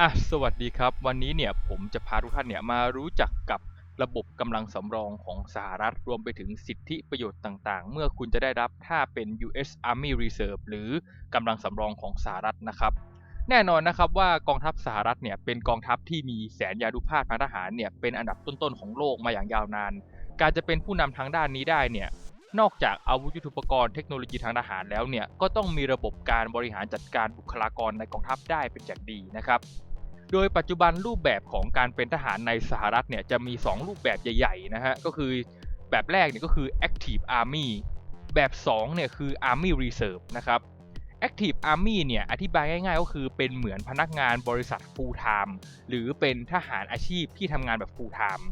อะสวัสดีครับ วันนี้เนี่ยผมจะพาทุกท่านเนี่ยมารู้จักกับระบบกำลังสำรองของสหรัฐ รวมไปถึงสิทธิประโยชน์ต่างๆ เมื่อคุณจะได้รับถ้าเป็น U.S. Army Reserve หรือกำลังสำรองของสหรัฐนะครับ แน่นอนนะครับว่ากองทัพสหรัฐเนี่ยเป็นกองทัพที่มีแสนยานุภาพทางทหารเนี่ยเป็นอันดับต้นๆของโลกมาอย่างยาวนาน การจะเป็นผู้นำทางด้านนี้ได้เนี่ยนอกจากอาวุธยุทโธปกรณ์เทคโนโลยีทางทหารแล้วเนี่ยก็ต้องมีระบบการบริหารจัดการบุคลากรในกองทัพได้เป็นอย่างดีนะครับ โดยปัจจุบันรูปแบบของการเป็นทหารในสหรัฐเนี่ยจะมี 2 รูปแบบใหญ่ๆนะฮะก็คือแบบแรกเนี่ยก็คือ Active Army แบบ2เนี่ยคือ Army Reserve นะครับ Active Army เนี่ยอธิบายง่ายๆก็คือเป็นเหมือนพนักงานบริษัท full time หรือเป็นทหารอาชีพที่ทำงานแบบ full time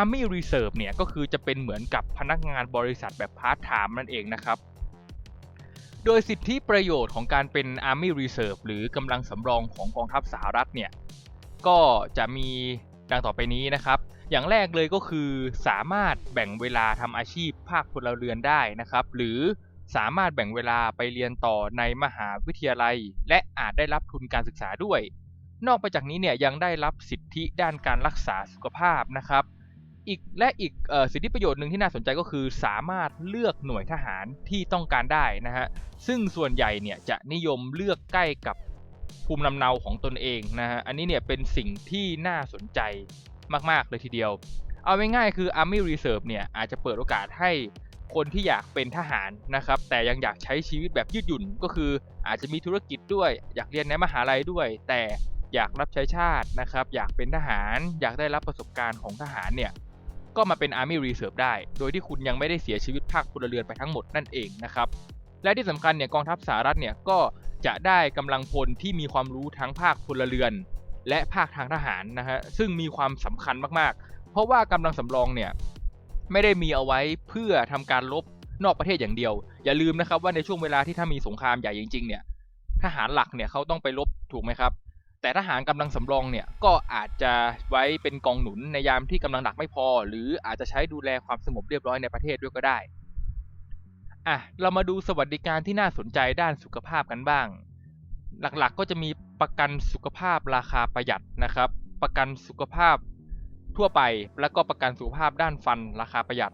Army Reserve เนี่ยก็คือจะเป็นเหมือนกับพนักงานบริษัทแบบ part time นั่นเองนะครับ โดยสิทธิประโยชน์ของการเป็น Army Reserve หรือกำลังสำรองของกองทัพสหรัฐเนี่ย ก็จะมีดังต่อไปนี้นะครับ อย่างแรกเลยก็คือสามารถแบ่งเวลาทำอาชีพภาคพลเรือนได้นะครับ หรือสามารถแบ่งเวลาไปเรียนต่อในมหาวิทยาลัย และอาจได้รับทุนการศึกษาด้วย นอกไปจากนี้เนี่ยยังได้รับสิทธิด้านการรักษาสุขภาพนะครับ อีกและอีกออสิทธิประโยชน์หนึ่งที่น่าสนใจก็คือ สามารถเลือกหน่วยทหารที่ต้องการได้นะฮะซึ่งส่วนใหญ่เนี่ยจะนิยมเลือกใกล้กับ ภูมิลำเนาของตนเองนะฮะอันนี้เนี่ยเป็นสิ่งที่น่าสนใจมากๆเลยทีเดียว เอาง่ายๆคือ Army Reserve เนี่ยอาจจะเปิดโอกาสให้คนที่อยากเป็นทหารนะครับ แต่ยังอยากใช้ชีวิตแบบยืดหยุ่นก็คืออาจจะมีธุรกิจด้วย อยากเรียนในมหาลัยด้วย แต่อยากรับใช้ชาตินะครับ อยากเป็นทหารอยากได้รับประสบการณ์ของทหารเนี่ยก็มาเป็น Army Reserve ได้ โดยที่คุณยังไม่ได้เสียชีวิตภาคพลเรือนไปทั้งหมดนั่นเองนะครับ และที่สำคัญเนี่ยกองทัพสหรัฐเนี่ยก็ จะได้กำลังพลที่มีความรู้ทั้งภาคพลเรือน และภาคทางทหารนะฮะซึ่งมีความสำคัญมากๆ เพราะว่ากำลังสำรองเนี่ยไม่ได้มีเอาไว้เพื่อทำการรบนอกประเทศอย่างเดียว อย่าลืมนะครับว่าในช่วงเวลาที่ถ้ามีสงครามใหญ่จริงๆเนี่ยทหารหลักเนี่ยเขาต้องไปรบถูกไหมครับ แต่ทหารกำลังสำรองเนี่ยก็อาจจะไว้เป็นกองหนุนในยามที่กำลังหนักไม่พอ หรืออาจจะใช้ดูแลความสงบเรียบร้อยในประเทศด้วยก็ได้ อะเรามาดูสวัสดิการที่น่าสนใจด้านสุขภาพกันบ้าง หลักๆก็จะมีประกันสุขภาพราคาประหยัดนะครับ ประกันสุขภาพทั่วไป แล้วก็ประกันสุขภาพด้านฟันราคาประหยัด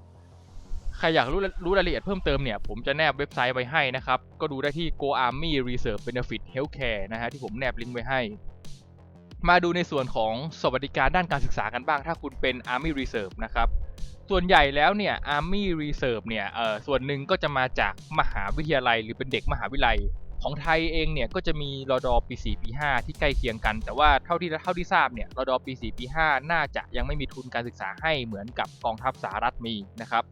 ใครอยากรู้รู้รายละเอียดเพิ่มเติมเนี่ย ผมจะแนบเว็บไซต์ไว้ให้นะครับ ก็ดูได้ที่ Go Army Reserve Benefit Healthcare นะฮะที่ผมแนบลิงก์ไว้ให้ มาดูในส่วนของสวัสดิการด้านการศึกษากันบ้าง ถ้าคุณเป็น Army Reserve นะครับ ส่วนใหญ่แล้วเนี่ย Army Reserve เนี่ยเออส่วนหนึ่งก็จะมาจากมหาวิทยาลัย หรือเป็นเด็กมหาวิทยาลัย ของไทยเองเนี่ยก็จะมีรอดอปี 4 ปี 5 ที่ใกล้เคียงกัน แต่ว่าเท่าที่เท่าที่ทราบเนี่ยรอดอปี 4 ปี 5 น่าจะยังไม่มีทุนการศึกษาให้เหมือนกับกองทัพสหรัฐมีนะครับ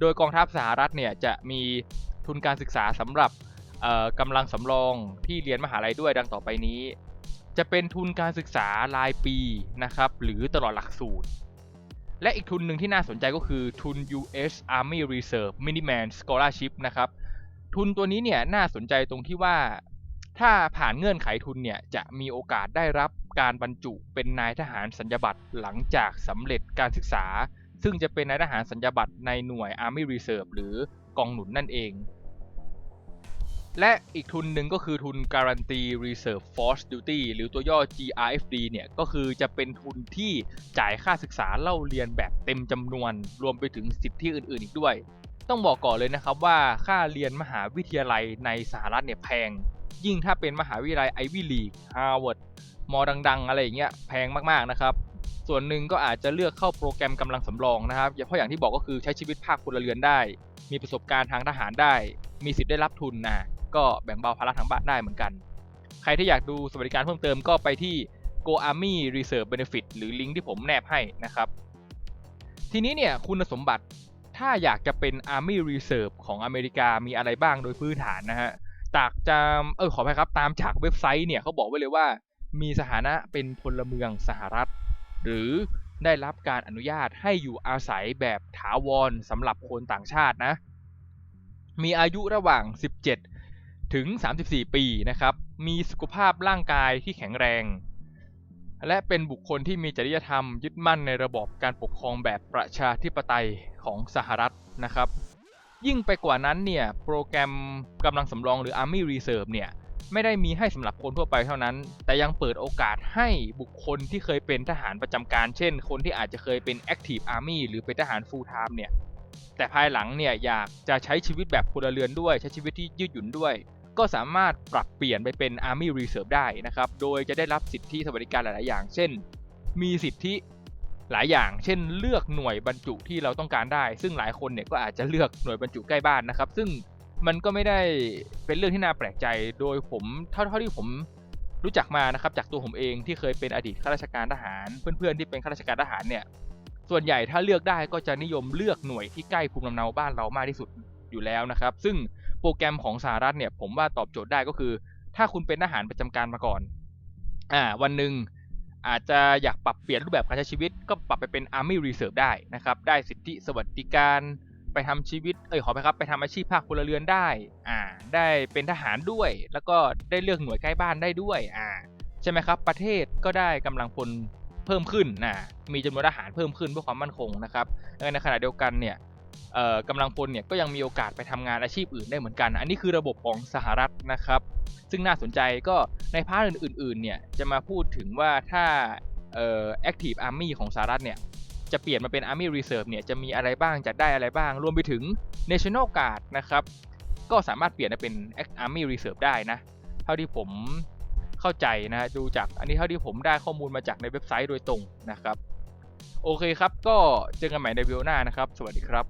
โดยกองทัพสหรัฐเนี่ยจะมีทุนการศึกษาสำหรับเอ่อกำลังสำรองที่เรียนมหาลัยด้วยดังต่อไปนี้ จะเป็นทุนการศึกษารายปีนะครับหรือตลอดหลักสูตร และอีกทุนหนึ่งที่น่าสนใจก็คือทุน U.S. Army Reserve Miniman Scholarship นะครับ ทุนตัวนี้เนี่ยน่าสนใจตรงที่ว่า ถ้าผ่านเงื่อนไขทุนเนี่ยจะมีโอกาสได้รับการบรรจุเป็นนายทหารสัญญาบัตรหลังจากสำเร็จการศึกษา ซึ่งจะเป็นนายทหารสัญญาบัตรในหน่วย Army Reserve หรือกองหนุนนั่นเอง และอีกทุนหนึ่งก็คือทุน Guarantee Reserve Force Duty หรือตัวย่อ GRFD เนี่ย ก็คือจะเป็นทุนที่จ่ายค่าศึกษาเล่าเรียนแบบเต็มจำนวน รวมไปถึงสิทธิอื่น ๆ อีกด้วย ต้องบอกก่อนเลยนะครับว่าค่าเรียนมหาวิทยาลัยในสหรัฐเนี่ยแพง ยิ่งถ้าเป็นมหาวิทยาลัยไอวิลีกฮาร์วาร์ดมอดัง ๆ อะไรอย่างเงี้ยแพงมากๆนะครับส่วนหนึ่งก็อาจจะเลือกเข้าโปรแกรมกำลังสำรองนะครับ เพราะอย่างที่บอกก็คือใช้ชีวิตภาคพลเรือนได้ มีประสบการณ์ทางทหารได้ มีสิทธิ์ได้รับทุนนะ ก็แบ่งเบาภาระทางบ้านได้เหมือนกัน ใครที่อยากดูสวัสดิการเพิ่มเติมก็ไปที่ Go Army Reserve Benefit หรือลิงก์ที่ผมแนบให้นะครับ ทีนี้เนี่ยคุณสมบัติถ้าอยากจะเป็น Army Reserve ของอเมริกามีอะไรบ้างโดยพื้นฐานนะฮะจากจามเออขออภัยครับตามจากเว็บไซต์เนี่ยเขาบอกไว้เลยว่า มีสถานะเป็นพลเมืองสหรัฐ หรือได้รับการอนุญาตให้อยู่อาศัยแบบถาวรสำหรับคนต่างชาตินะ มีอายุระหว่าง 17 ถึง 34 ปีนะครับ มีสุขภาพร่างกายที่แข็งแรง และเป็นบุคคลที่มีจริยธรรมยึดมั่นในระบอบการปกครองแบบประชาธิปไตยของสหรัฐนะครับ ยิ่งไปกว่านั้นเนี่ยโปรแกรมกำลังสำรองหรือ Army Reserve เนี่ยไม่ได้มีให้สำหรับคนทั่วไปเท่านั้น แต่ยังเปิดโอกาสให้บุคคลที่เคยเป็นทหารประจำการ เช่น คนที่อาจจะเคยเป็น Active Army หรือเป็นทหาร Full Time เนี่ยแต่ภายหลังเนี่ยอยากจะใช้ชีวิตแบบพลเรือนด้วย ใช้ชีวิตที่ยืดหยุ่นด้วย ก็สามารถปรับเปลี่ยนไปเป็น Army Reserve ได้นะครับ โดยจะได้รับสิทธิสวัสดิการหลาย ๆ อย่าง เช่น มีสิทธิหลายอย่าง เช่น เลือกหน่วยบรรจุที่เราต้องการได้ ซึ่งหลายคนเนี่ยก็อาจจะเลือกหน่วยบรรจุใกล้บ้านนะครับ ซึ่งมันก็ไม่ได้เป็นเรื่องที่น่าแปลกใจ โดยผมเท่าเท่าที่ผมรู้จักมานะครับจากตัวผมเองที่เคยเป็นอดีตข้าราชการทหาร เพื่อนๆที่เป็นข้าราชการทหารเนี่ย ส่วนใหญ่ถ้าเลือกได้ก็จะนิยมเลือกหน่วยที่ใกล้ภูมิลำเนาบ้านเรามากที่สุดอยู่แล้วนะครับ ซึ่ง โปรแกรมของสหรัฐเนี่ย ผมว่าตอบโจทย์ได้ก็คือ ถ้าคุณเป็นทหารประจำการมาก่อน อ่า วันหนึ่งอาจจะอยากปรับเปลี่ยนรูปแบบการใช้ชีวิต ก็ปรับไปเป็น Army Reserve ได้นะครับ ได้สิทธิสวัสดิการไปทำชีวิต เอ้ยขอไปครับ ไปทำอาชีพภาคพลเรือนได้ อ่า ได้เป็นทหารด้วย แล้วก็ได้เลือกหน่วยใกล้บ้านได้ด้วย อ่า ใช่ไหมครับ ประเทศก็ได้กำลังพลเพิ่มขึ้นนะมีจำนวนทหารเพิ่มขึ้นเพื่อความมั่นคงนะครับ ในขณะเดียวกันเนี่ย กำลังพลเนี่ยก็ยังมีโอกาสไปทำงานอาชีพอื่นได้เหมือนกัน อันนี้คือระบบของสหรัฐนะครับ ซึ่งน่าสนใจก็ในพาร์ทอื่นๆเนี่ยจะมาพูดถึงว่าถ้าเอ่อ active army ของสหรัฐเนี่ยจะเปลี่ยนมาเป็น army reserve เนี่ยจะมีอะไรบ้างจะได้อะไรบ้าง รวมไปถึง national guard นะครับก็สามารถเปลี่ยนมาเป็น army reserve ได้นะ เท่าที่ผมเข้าใจนะดูจากอันนี้เท่าที่ผมได้ข้อมูลมาจากในเว็บไซต์โดยตรงนะครับ โอเคครับก็เจอกันใหม่ในวิดีโอหน้านะครับ สวัสดีครับ